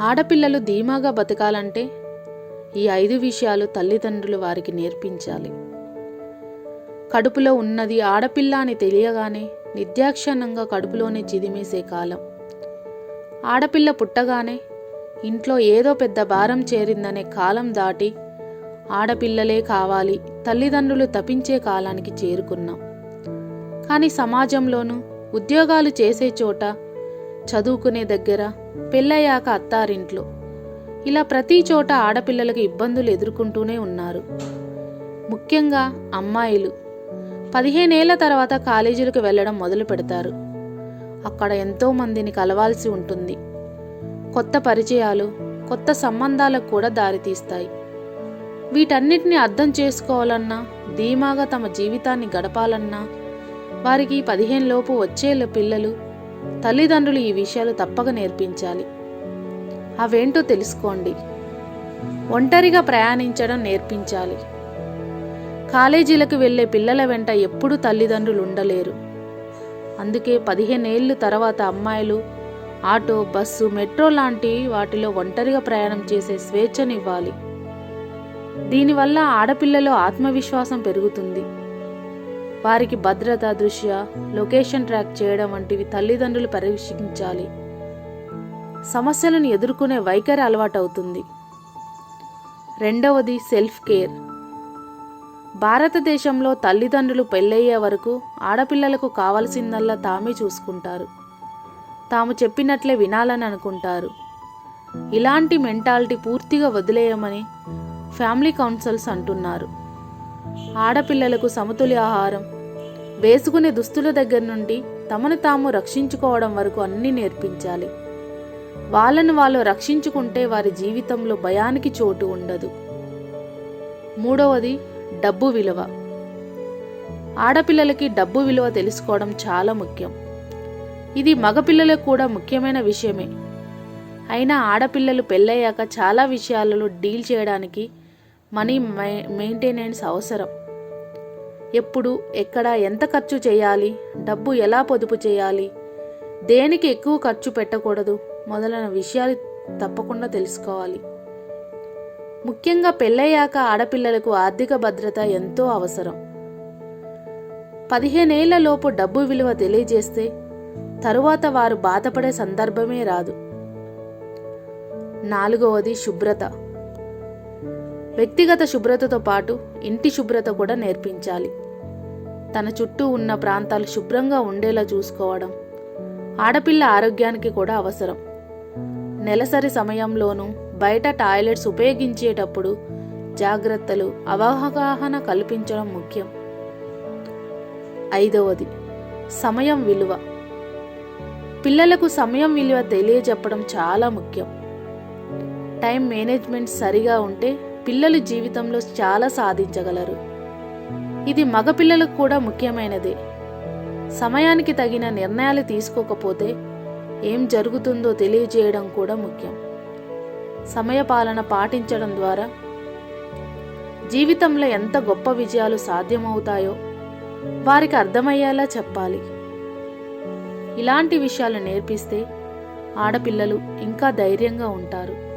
ఆడపిల్లలు ధీమాగా బతకాలంటే ఈ ఐదు విషయాలు తల్లిదండ్రులు వారికి నేర్పించాలి. కడుపులో ఉన్నది ఆడపిల్ల అని తెలియగానే నిర్దాక్షణంగా కడుపులోనే చిదిమేసే కాలం. ఆడపిల్ల పుట్టగానే ఇంట్లో ఏదో పెద్ద భారం చేరిందనే కాలం దాటి ఆడపిల్లలే కావాలి తల్లిదండ్రులు తపించే కాలానికి చేరుకున్నాం. కానీ సమాజంలోనూ ఉద్యోగాలు చేసే చోట చదువుకునే దగ్గర పెళ్ళయ్యాక అత్తారింట్లో. ఇలా ప్రతి చోట ఆడపిల్లలకు ఇబ్బందులు ఎదుర్కొంటూనే ఉన్నారు. ముఖ్యంగా అమ్మాయిలు. పదిహేనేళ్ళ తర్వాత కాలేజీలకు వెళ్ళడం మొదలు పెడతారు. అక్కడ ఎంతో మందిని కలవాల్సి ఉంటుంది. కొత్త పరిచయాలు కొత్త సంబంధాలకు కూడా దారితీస్తాయి. వీటన్నిటిని అర్థం చేసుకోవాలన్నా ధీమాగా తమ జీవితాన్ని గడపాలన్నా వారికి పదిహేను లోపు వచ్చే పిల్లలు తల్లిదండ్రులు ఈ విషయాలు తప్పక నేర్పించాలి. అవేంటో తెలుసుకోండి. ఒంటరిగా ప్రయాణించడం నేర్పించాలి. కాలేజీలకు వెళ్ళే పిల్లల వెంట ఎప్పుడూ తల్లిదండ్రులు ఉండలేరు. అందుకే పదిహేనేళ్ళు తర్వాత అమ్మాయిలు ఆటో బస్సు మెట్రో లాంటి వాటిలో ఒంటరిగా ప్రయాణం చేసే స్వేచ్ఛనివ్వాలి. దీనివల్ల ఆడపిల్లలో ఆత్మవిశ్వాసం పెరుగుతుంది. వారికి భద్రత దృష్ట్యా లొకేషన్ ట్రాక్ చేయడం వంటివి తల్లిదండ్రులు పరీక్షించాలి. సమస్యలను ఎదుర్కొనే వైఖరి అలవాటవుతుంది. రెండవది సెల్ఫ్ కేర్. భారతదేశంలో తల్లిదండ్రులు పెళ్ళయ్యే వరకు ఆడపిల్లలకు కావలసిందల్లా తామే చూసుకుంటారు. తాము చెప్పినట్లే వినాలని అనుకుంటారు. ఇలాంటి మెంటాలిటీ పూర్తిగా వదిలేయమని ఫ్యామిలీ కౌన్సిల్స్ అంటున్నారు. ఆడపిల్లలకు సమతుల్య ఆహారం. వేసుకునే దుస్తుల దగ్గర నుండి తమను తాము రక్షించుకోవడం వరకు అన్నీ నేర్పించాలి. వాళ్ళను వాళ్ళు రక్షించుకుంటే వారి జీవితంలో భయానికి చోటు ఉండదు. మూడవది డబ్బు విలువ. ఆడపిల్లలకి డబ్బు విలువ తెలుసుకోవడం చాలా ముఖ్యం. ఇది మగపిల్లలకు కూడా ముఖ్యమైన విషయమే. అయినా ఆడపిల్లలు పెళ్ళయ్యాక చాలా విషయాలలో డీల్ చేయడానికి మనీ మెయింటెనెన్స్ అవసరం. ఎప్పుడు ఎక్కడ ఎంత ఖర్చు చేయాలి డబ్బు ఎలా పొదుపు చేయాలి దేనికి ఎక్కువ ఖర్చు పెట్టకూడదు మొదలైన విషయాలు తప్పకుండా తెలుసుకోవాలి. ముఖ్యంగా పెళ్ళయ్యాక ఆడపిల్లలకు ఆర్థిక భద్రత ఎంతో అవసరం. పదిహేనేళ్ళలోపు డబ్బు విలువ తెలియజేస్తే తరువాత వారు బాధపడే సందర్భమే రాదు. నాలుగవది శుభ్రత. వ్యక్తిగత శుభ్రతతో పాటు ఇంటి శుభ్రత కూడా నేర్పించాలి. తన చుట్టూ ఉన్న ప్రాంతాలు శుభ్రంగా ఉండేలా చూసుకోవడం ఆడపిల్ల ఆరోగ్యానికి కూడా అవసరం. నెలసరి సమయంలోనూ బయట టాయిలెట్స్ ఉపయోగించేటప్పుడు జాగ్రత్తలు అవగాహన కల్పించడం ముఖ్యం. ఐదవది సమయం విలువ. పిల్లలకు సమయం విలువ తెలియజెప్పడం చాలా ముఖ్యం. టైం మేనేజ్మెంట్ సరిగా ఉంటే పిల్లలు జీవితంలో చాలా సాధించగలరు. ఇది మగపిల్లలకు కూడా ముఖ్యమైనదే. సమయానికి తగిన నిర్ణయాలు తీసుకోకపోతే ఏం జరుగుతుందో తెలియజేయడం కూడా ముఖ్యం. సమయపాలన పాటించడం ద్వారా జీవితంలో ఎంత గొప్ప విజయాలు సాధ్యమవుతాయో వారికి అర్థమయ్యేలా చెప్పాలి. ఇలాంటి విషయాలు నేర్పిస్తే ఆడపిల్లలు ఇంకా ధైర్యంగా ఉంటారు.